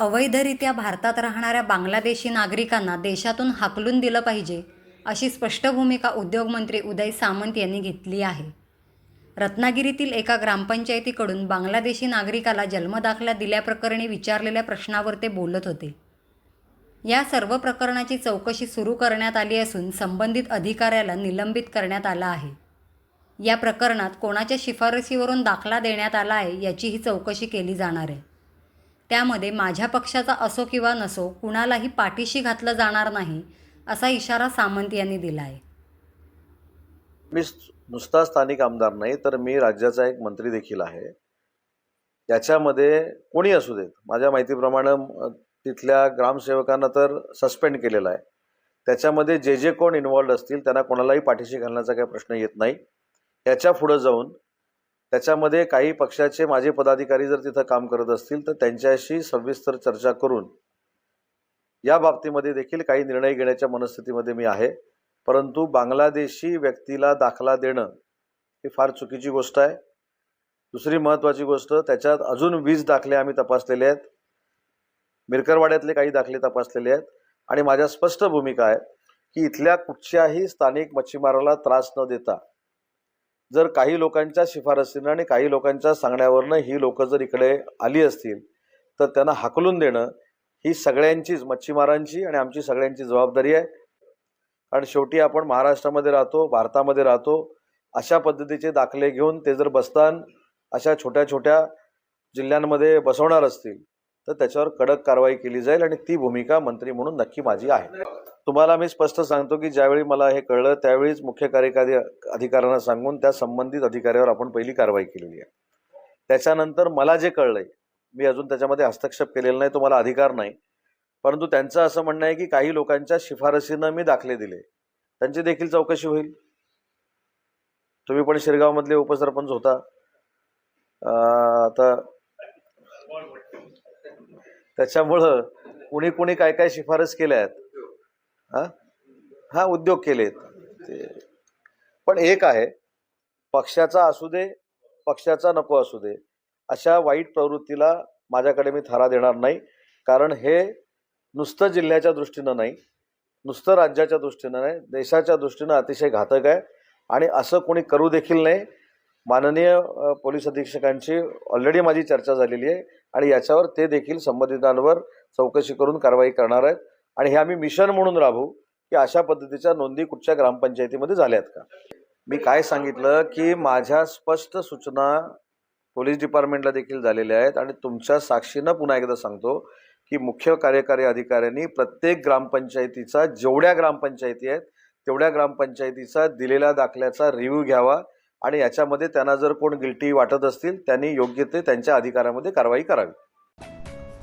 अवैधरित्या भारतात राहणाऱ्या बांगलादेशी नागरिकांना देशातून हाकलून दिलं पाहिजे अशी स्पष्ट भूमिका उद्योगमंत्री उदय सामंत यांनी घेतली आहे. रत्नागिरीतील एका ग्रामपंचायतीकडून बांगलादेशी नागरिकाला जन्मदाखला दिल्याप्रकरणी विचारलेल्या प्रश्नावर ते बोलत होते. या सर्व प्रकरणाची चौकशी सुरू करण्यात आली असून संबंधित अधिकाऱ्याला निलंबित करण्यात आलं आहे. या प्रकरणात कोणाच्या शिफारसीवरून दाखला देण्यात आला आहे याचीही चौकशी केली जाणार आहे. त्यामध्ये माझ्या पक्षाचा असो किंवा नसो कुणालाही पाठीशी घातलं जाणार नाही असा इशारा सामंत यांनी दिला आहे मी नुसता स्थानिक आमदार नाही तर मी राज्याचा एक मंत्री देखील आहे. याच्यामध्ये कोणी असू देत? माझ्या माहितीप्रमाणे तिथल्या ग्रामसेवकांना तर सस्पेंड केलेलं आहे. त्याच्यामध्ये जे जे कोण इन्वॉल्ड असतील त्यांना कोणालाही पाठीशी घालण्याचा काही प्रश्न येत नाही. याच्या पुढं जाऊन त्याच्यामध्ये काही पक्षाचे माझे पदाधिकारी जर तिथं काम करत असतील तर त्यांच्याशी सविस्तर चर्चा करून या बाबतीमध्ये देखील काही निर्णय घेण्याच्या मनस्थितीमध्ये मी आहे. परंतु बांगलादेशी व्यक्तीला दाखला देणं ही फार चुकीची गोष्ट आहे. दुसरी महत्त्वाची गोष्ट त्याच्यात अजून वीस दाखले आम्ही तपासलेले आहेत. मिरकरवाड्यातले काही दाखले तपासलेले आहेत. आणि माझ्या स्पष्ट भूमिका आहे की इथल्या कुठच्याही स्थानिक मच्छीमाराला त्रास न देता जर काही लोकांच्या शिफारसीनं आणि काही लोकांच्या सांगण्यावरनं ही लोकं जर इकडे आली असतील तर त्यांना हाकलून देणं ही सगळ्यांचीच मच्छीमारांची आणि आमची सगळ्यांची जबाबदारी आहे. कारण शेवटी आपण महाराष्ट्रामध्ये राहतो भारतामध्ये राहतो अशा पद्धतीचे दाखले घेऊन ते जर बसतान अशा छोट्या छोट्या जिल्ह्यांमध्ये बसवणार असतील तर त्याच्यावर कडक कारवाई केली जाईल आणि ती भूमिका मंत्री म्हणून नक्की माझी आहे. तुम्हाला मी स्पष्ट सांगतो की ज्यावेळी मला हे कळलं त्यावेळीच मुख्य कार्यकारी अधिकाऱ्यांना सांगून त्या संबंधित अधिकाऱ्यावर आपण पहिली कारवाई केलेली आहे. त्याच्यानंतर मला जे कळलंय मी अजून त्याच्यामध्ये हस्तक्षेप केलेला नाही तो मला अधिकार नाही. परंतु त्यांचं असं म्हणणं आहे की काही लोकांच्या शिफारसीनं मी दाखले दिले. त्यांची देखील चौकशी होईल. तुम्ही पण शिरगावमधले उपसरपंच होता. आता त्याच्यामुळं कुणी कुणी काय काय शिफारस केल्या आहेत हा? हा उद्योग केलेत ते. पण एक आहे पक्षाचा असू दे पक्षाचा नको असू दे अशा वाईट प्रवृत्तीला माझ्याकडे मी थारा देणार नाही. कारण हे नुसतं जिल्ह्याच्या दृष्टीनं नाही नुसतं राज्याच्या दृष्टीनं नाही देशाच्या दृष्टीनं अतिशय घातक आहे. आणि असं कोणी करू देखील नाही माननीय पोलीस अधीक्षकांची ऑलरेडी माझी चर्चा झालेली आहे. आणि याच्यावर ते देखील संबंधितांवर चौकशी करून कारवाई करणार आहेत. आणि हे आम्ही मिशन म्हणून राबवू की अशा पद्धतीच्या नोंदी कुठच्या ग्रामपंचायतीमध्ये झाल्यात का? मी काय सांगितलं की माझ्या स्पष्ट सूचना पोलीस डिपार्टमेंटला देखील झालेल्या आहेत आणि तुमच्या साक्षीनं पुन्हा एकदा सांगतो की मुख्य कार्यकारी अधिकाऱ्यांनी प्रत्येक ग्रामपंचायतीचा जेवढ्या ग्रामपंचायती आहेत तेवढ्या ग्रामपंचायतीचा दिलेल्या दाखल्याचा रिव्ह्यू घ्यावा आणि याच्यामध्ये त्यांना जर कोण गिल्टी वाटत असतील त्यांनी योग्य ते त्यांच्या अधिकारामध्ये कारवाई करावी.